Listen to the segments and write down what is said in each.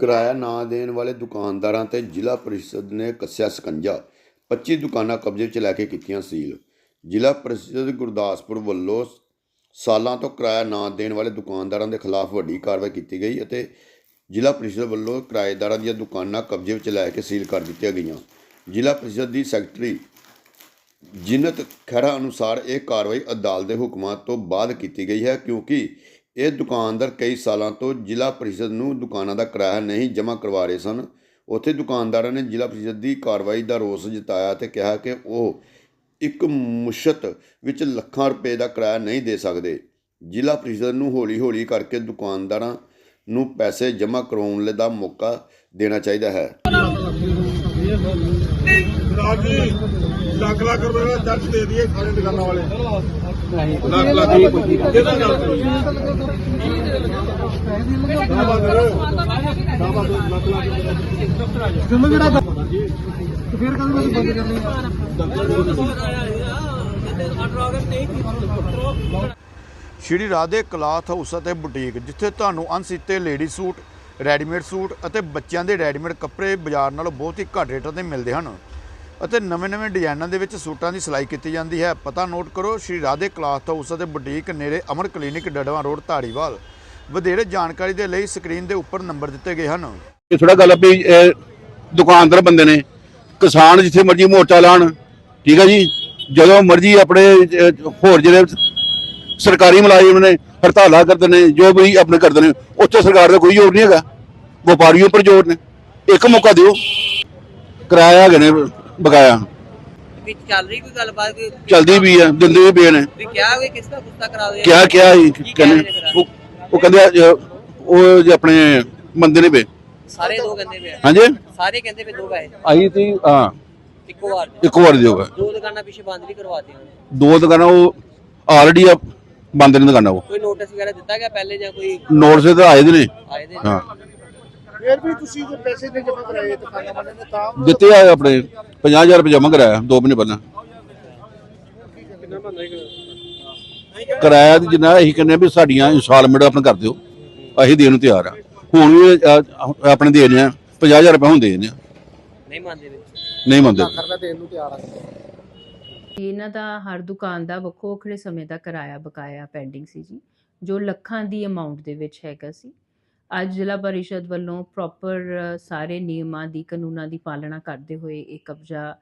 ਕਿਰਾਇਆ ਨਾ ਦੇਣ ਵਾਲੇ ਦੁਕਾਨਦਾਰਾਂ ਤੇ ਜ਼ਿਲ੍ਹਾ ਪ੍ਰੀਸ਼ਦ ਨੇ ਕੱਸਿਆ ਸਕੰਜਾ। 25 ਦੁਕਾਨਾਂ ਕਬਜ਼ੇ 'ਚ ਲੈ ਕੇ ਕੀਤੀਆਂ ਸੀਲ। ਜ਼ਿਲ੍ਹਾ ਪ੍ਰੀਸ਼ਦ ਗੁਰਦਾਸਪੁਰ ਵੱਲੋਂ ਸਾਲਾਂ ਤੋਂ ਕਿਰਾਇਆ ਨਾ ਦੇਣ ਵਾਲੇ ਦੁਕਾਨਦਾਰਾਂ ਦੇ ਖਿਲਾਫ ਵੱਡੀ ਕਾਰਵਾਈ ਕੀਤੀ ਗਈ ਅਤੇ ਜ਼ਿਲ੍ਹਾ ਪ੍ਰੀਸ਼ਦ ਵੱਲੋਂ ਕਿਰਾਏਦਾਰਾਂ ਦੀਆਂ ਦੁਕਾਨਾਂ ਕਬਜ਼ੇ ਵਿੱਚ ਲੈ ਕੇ ਸੀਲ ਕਰ ਦਿੱਤੀਆਂ ਗਈਆਂ। ਜ਼ਿਲ੍ਹਾ ਪ੍ਰੀਸ਼ਦ ਦੀ ਸੈਕਟਰੀ ਜਿਨਤ ਖਹਿਰਾ ਅਨੁਸਾਰ ਇਹ ਕਾਰਵਾਈ ਅਦਾਲਤ ਦੇ ਹੁਕਮਾਂ ਤੋਂ ਬਾਅਦ ਕੀਤੀ ਗਈ ਹੈ ਕਿਉਂਕਿ ਇਹ ਦੁਕਾਨਦਾਰ ਕਈ ਸਾਲਾਂ ਤੋਂ ਜ਼ਿਲ੍ਹਾ ਪ੍ਰੀਸ਼ਦ ਨੂੰ ਦੁਕਾਨਾਂ ਦਾ ਕਿਰਾਇਆ ਨਹੀਂ ਜਮ੍ਹਾਂ ਕਰਵਾ ਰਹੇ ਸਨ। ਉੱਥੇ ਦੁਕਾਨਦਾਰਾਂ ਨੇ ਜ਼ਿਲ੍ਹਾ ਪ੍ਰੀਸ਼ਦ ਦੀ ਕਾਰਵਾਈ ਦਾ ਰੋਸ ਜਤਾਇਆ ਤੇ ਕਿਹਾ ਕਿ ਉਹ ਇੱਕ ਮੁਸ਼ਤ ਵਿੱਚ ਲੱਖਾਂ ਰੁਪਏ ਦਾ ਕਿਰਾਇਆ ਨਹੀਂ ਦੇ ਸਕਦੇ। ਜ਼ਿਲ੍ਹਾ ਪ੍ਰੀਸ਼ਦ ਨੂੰ ਹੌਲੀ-ਹੌਲੀ ਕਰਕੇ ਦੁਕਾਨਦਾਰਾਂ ਨੂੰ ਪੈਸੇ ਜਮ੍ਹਾਂ ਕਰਾਉਣ ਦਾ ਮੌਕਾ ਦੇਣਾ ਚਾਹੀਦਾ ਹੈ। ਰਾਜ ਜੀ ਲੱਖ ਲੱਖ ਰੁਪਏ ਦਾ ਚਰਚ ਦੇ ਦਈਏ ਸਾਰੇ ਦੁਕਾਨਾਂ ਵਾਲੇ। ਲੱਖ ਲੱਖ ਕਿਹਦਾ ਗੱਲ ਕਰੋ ਦਾਬਾਦਰ ਦਾਬਾਦਰ ਲੱਖ ਲੱਖ ਜਦੋਂ ਜਿਹੜਾ ਤੇ ਫਿਰ ਕਦੋਂ ਬੰਦ ਕਰਨੀ ਸ਼੍ਰੀ ਰਾਧੇ ਕਲਾਥ ਹਾਊਸ ਅਤੇ ਬੁਟੀਕ ਜਿੱਥੇ ਤੁਹਾਨੂੰ ਅਣਸੀਤੇ ਲੇਡੀ ਸੂਟ ਰੈਡੀਮੇਡ ਸੂਟ ਅਤੇ ਬੱਚਿਆਂ ਦੇ ਰੈਡੀਮੇਡ ਕੱਪੜੇ ਬਾਜ਼ਾਰ ਨਾਲੋਂ ਬਹੁਤ ਹੀ ਘੱਟ ਰੇਟਾਂ ਤੇ ਮਿਲਦੇ ਹਨ। ਅਤੇ ਨਵੇਂ-ਨਵੇਂ ਡਿਜ਼ਾਈਨਾਂ ਦੇ ਵਿੱਚ ਸੂਟਾਂ ਦੀ ਸਿਲਾਈ ਕੀਤੀ ਜਾਂਦੀ ਹੈ। ਪਤਾ ਨੋਟ ਕਰੋ, ਸ਼੍ਰੀ ਰਾਧੇ ਕਲਾਥ ਹਾਊਸ ਅਤੇ ਬੁਟੀਕ ਨੇੜੇ ਅਮਰ ਕਲੀਨਿਕ ਡੜਵਾ ਰੋਡ, ਧਾਰੀਵਾਲ। ਵਧੇਰੇ ਜਾਣਕਾਰੀ ਦੇ ਲਈ ਸਕਰੀਨ ਦੇ ਉੱਪਰ ਨੰਬਰ ਦਿੱਤੇ ਗਏ ਹਨ। ਇਹ ਥੋੜਾ ਗੱਲ ਵੀ ਦੁਕਾਨਦਾਰ ਬੰਦੇ ਨੇ, ਕਿਸਾਨ ਜਿੱਥੇ ਮਰਜ਼ੀ ਮੋਰਚਾ ਲਾਣ, ਠੀਕ ਹੈ ਜੀ? ਜਦੋਂ ਮਰਜ਼ੀ ਆਪਣੇ ਹੋਰ ਜਿਹੜੇ ਸਰਕਾਰੀ ਮੁਲਾਜ਼ਮ ਨੇ, ਹੜਤਾਲਾਂ ਕਰਦੇ ਨੇ, ਜੋ ਵੀ ਆਪਣੇ ਕਰਦੇ ਨੇ, ਉੱਥੇ ਸਰਕਾਰ ਦਾ ਕੋਈ ਜ਼ੋਰ ਨਹੀਂ ਹੈਗਾ। ਵਪਾਰੀਆਂ ਉੱਪਰ ਜ਼ੋਰ ਨੇ। ਇੱਕ ਮੌਕਾ ਦਿਓ। ਕਿਰਾਇਆ ਹੈਗੇ ਨੇ ਬਕਾਇਆ। ਵਿੱਚ ਚੱਲ ਰਹੀ ਕੋਈ ਗੱਲਬਾਤ? ਕੋਈ ਚਲਦੀ ਵੀ ਆ ਦਿੰਦੇ ਵੀ ਪਏ ਨੇ। ਵੀ ਕਿਹਾ ਕੋਈ ਕਿਸ ਦਾ ਗੁੱਸਾ ਕਰਾ ਦੇ ਕਿਹਾ ਕਿਹਾ ਸੀ ਕਹਿੰਦੇ? ਉਹ ਉਹ ਕਹਿੰਦੇ ਅਹ, ਉਹ ਜੇ ਆਪਣੇ ਬੰਦੇ ਨੇ ਪਏ। ਸਾਰੇ ਦੋ ਕਹਿੰਦੇ ਪਏ ਆ। ਹਾਂਜੀ? ਸਾਰੇ ਕਹਿੰਦੇ ਪਏ ਦੋ ਗਏ ਆਈ ਤੀ ਹਾਂ। ਇੱਕੋ ਵਾਰ ਇੱਕ ਵਾਰ ਦਿਓਗਾ ਦੋ ਦੁਕਾਨਾਂ ਪਿੱਛੇ ਬੰਦ ਵੀ ਕਰਵਾਤੀਆਂ ਉਹਨੇ। ਦੋ ਦੁਕਾਨਾਂ ਉਹ ਆਲਰੇਡੀ ਆ ਬੰਦ ਨੇ ਦੁਕਾਨਾਂ ਉਹ। ਕੋਈ ਨੋਟਿਸ ਵਗੈਰਾ ਦਿੱਤਾ ਗਿਆ ਪਹਿਲੇ ਜਾਂ ਕੋਈ ਨੋਟਿਸ ਤੇ ਆਏ ਦੇ ਨੇ। ਆਏ ਦੇ ਹਾਂ। ਫਿਰ ਵੀ ਤੁਸੀਂ ਜੇ ਪੈਸੇ ਨਹੀਂ ਜਮ੍ਹਾਂ ਕਰਾਏ ਦੁਕਾਨਾਂ ਵਾਲਿਆਂ ਨੇ ਤਾਂ ਦਿੱਤੇ ਆ ਆਪਣੇ 50000 ਰੁਪਏ ਜਮ੍ਹਾਂ ਕਰਾਇਆ ਦੋ ਮਹੀਨੇ ਪਹਿਲਾਂ। ਕਿਰਾਇਆ ਦੀ ਜਿੰਨਾ ਅਸੀਂ ਕਹਿੰਦੇ ਆ ਵੀ ਸਾਡੀਆਂ ਇੰਸਟਾਲਮੈਂਟ ਆਪਣਾ ਕਰ ਦਿਓ ਅਸੀਂ ਦੇਣ ਨੂੰ ਤਿਆਰ ਆ। ਹੁਣ ਵੀ ਆਪਣੇ ਦੇ ਰਹੇ ਆ 50000 ਰੁਪਏ ਹੁਣ ਦੇ ਰਹੇ ਆ। ਨਹੀਂ ਮੰਨਦੇ ਵਿੱਚ ਨਹੀਂ ਮੰਨਦੇ। ਕਰਦਾ ਦੇਣ ਨੂੰ ਤਿਆਰ ਆ। ਇਹਨਾਂ ਦਾ ਹਰ ਦੁਕਾਨ ਦਾ ਵੱਖੋ ਵੱਖਰੇ ਸਮੇਂ ਦਾ ਕਿਰਾਇਆ ਬਕਾਇਆ ਪੈਂਡਿੰਗ ਸੀ ਜੀ ਜੋ ਲੱਖਾਂ ਦੀ ਅਮਾਉਂਟ ਦੇ ਵਿੱਚ ਹੈਗਾ ਸੀ। ਅੱਜ ਜ਼ਿਲ੍ਹਾ ਪਰਿਸ਼ਦ ਵੱਲੋਂ ਪ੍ਰੋਪਰ ਸਾਰੇ ਨਿਯਮਾਂ ਦੀ, ਕਾਨੂੰਨਾਂ ਦੀ ਪਾਲਣਾ ਕਰਦੇ ਹੋਏ ਇਹ ਕਬਜ਼ਾ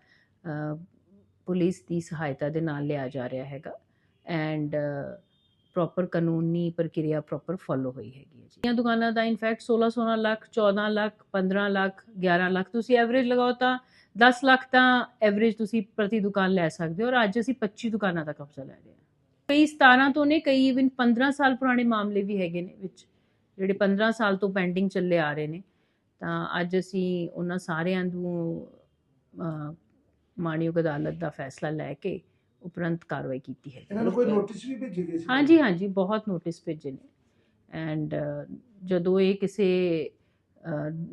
ਪੁਲਿਸ ਦੀ ਸਹਾਇਤਾ ਦੇ ਨਾਲ ਲਿਆ ਜਾ ਰਿਹਾ ਹੈਗਾ ਐਂਡ ਪ੍ਰੋਪਰ ਕਾਨੂੰਨੀ ਪ੍ਰਕਿਰਿਆ ਪ੍ਰੋਪਰ ਫੋਲੋ ਹੋਈ ਹੈਗੀ ਹੈ ਜੀ। ਇਹ ਦੁਕਾਨਾਂ ਦਾ ਇਨਫੈਕਟ 16 16 ਲੱਖ 14 ਲੱਖ 15 ਲੱਖ 11 ਲੱਖ ਤੁਸੀਂ ਐਵਰੇਜ ਲਗਾਓ ਤਾਂ 10 ਲੱਖ ਤਾਂ ਐਵਰੇਜ ਤੁਸੀਂ ਪ੍ਰਤੀ ਦੁਕਾਨ ਲੈ ਸਕਦੇ ਹੋ ਔਰ ਅੱਜ ਅਸੀਂ 25 ਦੁਕਾਨਾਂ ਦਾ ਕਬਜ਼ਾ ਲੈ ਰਹੇ ਹਾਂ। ਕਈ 17 ਤੋਂ ਨੇ, ਕਈ ਇਵਨ 15 ਸਾਲ ਪੁਰਾਣੇ ਮਾਮਲੇ ਵੀ ਹੈਗੇ ਨੇ ਵਿੱਚ। ਜਿਹੜੇ 15 ਸਾਲ ਤੋਂ ਪੈਂਡਿੰਗ ਚੱਲੇ ਆ ਰਹੇ ਨੇ ਤਾਂ ਅੱਜ ਅਸੀਂ ਉਹਨਾਂ ਸਾਰਿਆਂ ਨੂੰ ਮਾਣਯੋਗ ਅਦਾਲਤ ਦਾ ਫੈਸਲਾ ਲੈ ਕੇ ਉਪਰੰਤ ਕਾਰਵਾਈ ਕੀਤੀ ਹੈ। ਇਹਨਾਂ ਨੂੰ ਕੋਈ ਨੋਟਿਸ ਵੀ ਭੇਜੇ ਗਏ ਸੀ? ਹਾਂਜੀ ਹਾਂਜੀ ਬਹੁਤ ਨੋਟਿਸ ਭੇਜੇ ਨੇ। ਐਂਡ ਜਦੋਂ ਇਹ ਕਿਸੇ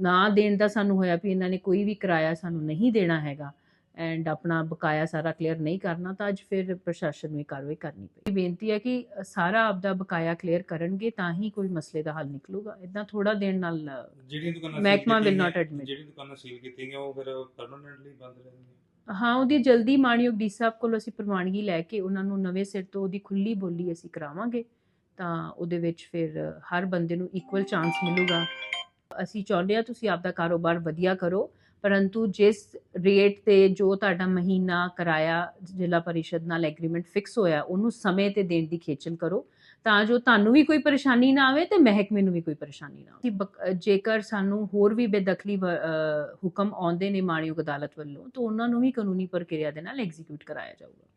ਨਾ ਦੇਣ ਦਾ ਸਾਨੂੰ ਹੋਇਆ ਵੀ ਇਹਨਾਂ ਨੇ ਕੋਈ ਵੀ ਕਿਰਾਇਆ ਸਾਨੂੰ ਨਹੀਂ ਦੇਣਾ ਹੈਗਾ ਐਂਡ ਆਪਣਾ ਬਕਾਇਆ ਸਾਰਾ ਕਲੀਅਰ ਨਹੀਂ ਕਰਨਾ ਤਾਂ ਅੱਜ ਫਿਰ ਪ੍ਰਸ਼ਾਸਨ ਨੂੰ ਕਾਰਵਾਈ ਕਰਨੀ ਪਈ ਬੇਨਤੀ ਹੈ ਕਿ ਸਾਰਾ ਆਪਦਾ ਬਕਾਇਆ ਕਲੀਅਰ ਕਰਨਗੇ ਤਾਂ ਹੀ ਕੋਈ ਮਸਲੇ ਦਾ ਹੱਲ ਨਿਕਲੂਗਾ। ਇਦਾਂ ਥੋੜਾ ਦੇਣ ਨਾਲ ਦੁਕਾਨਾਂ ਮਹਿਕਮਾ ਕੀਤੀਆਂ not admit. ਜਿਹੜੀਆਂ ਦੁਕਾਨਾਂ ਸੀਲ ਕੀਤੀਆਂ ਗਈਆਂ ਉਹ ਫਿਰ ਪਰਮਨੈਂਟਲੀ ਬੰਦ ਰਹਿਣਗੀਆਂ ਹਾਂ ਉਹਦੀ ਜਲਦੀ ਮਾਣਯੋਗ ਡੀ ਸਾਹਿਬ ਕੋਲ ਅਸੀਂ ਪ੍ਰਵਾਨਗੀ ਲੈ ਕੇ ਉਹਨਾਂ ਨੂੰ ਨਵੇਂ ਸਿਰ ਤੋਂ ਉਹਦੀ ਖੁੱਲੀ ਬੋਲੀ ਅਸੀਂ ਕਰਾਵਾਂਗੇ ਤਾਂ ਉਹਦੇ ਵਿੱਚ ਫਿਰ ਹਰ ਬੰਦੇ ਨੂੰ ਇਕੁਅਲ ਚਾਂਸ ਮਿਲੂਗਾ। ਅਸੀਂ ਚਾਹੁੰਦੇ ਹਾਂ ਤੁਸੀਂ ਆਪਦਾ ਕਾਰੋਬਾਰ ਵਧੀਆ ਕਰੋ ਪਰੰਤੂ ਜਿਸ ਰੇਟ ਤੇ ਜੋ ਤੁਹਾਡਾ ਮਹੀਨਾ ਕਿਰਾਇਆ ਜ਼ਿਲ੍ਹਾ ਪਰਿਸ਼ਦ ਨਾਲ ਐਗਰੀਮੈਂਟ ਫਿਕਸ ਹੋਇਆ, ਉਹਨੂੰ ਸਮੇਂ ਤੇ ਦੇਣ ਦੀ ਖੇਚਲ ਕਰੋ, ਤਾਂ ਜੋ ਤੁਹਾਨੂੰ ਵੀ ਕੋਈ ਪਰੇਸ਼ਾਨੀ ਨਾ ਆਵੇ ਤੇ ਮਹਿਕਮੇ ਨੂੰ ਵੀ ਕੋਈ ਪਰੇਸ਼ਾਨੀ ਨਾ ਆਵੇ। ਜੇਕਰ ਸਾਨੂੰ ਹੋਰ ਵੀ ਬੇਦਖਲੀ ਹੁਕਮ ਆਉਂਦੇ ਨੇ ਮਾਣਯੋਗ ਅਦਾਲਤ ਵੱਲੋਂ, ਤਾਂ ਉਹਨਾਂ ਨੂੰ ਵੀ ਕਾਨੂੰਨੀ ਪ੍ਰਕਿਰਿਆ ਦੇ ਨਾਲ ਐਗਜ਼ੀਕਿਊਟ ਕਰਾਇਆ ਜਾਊਗਾ।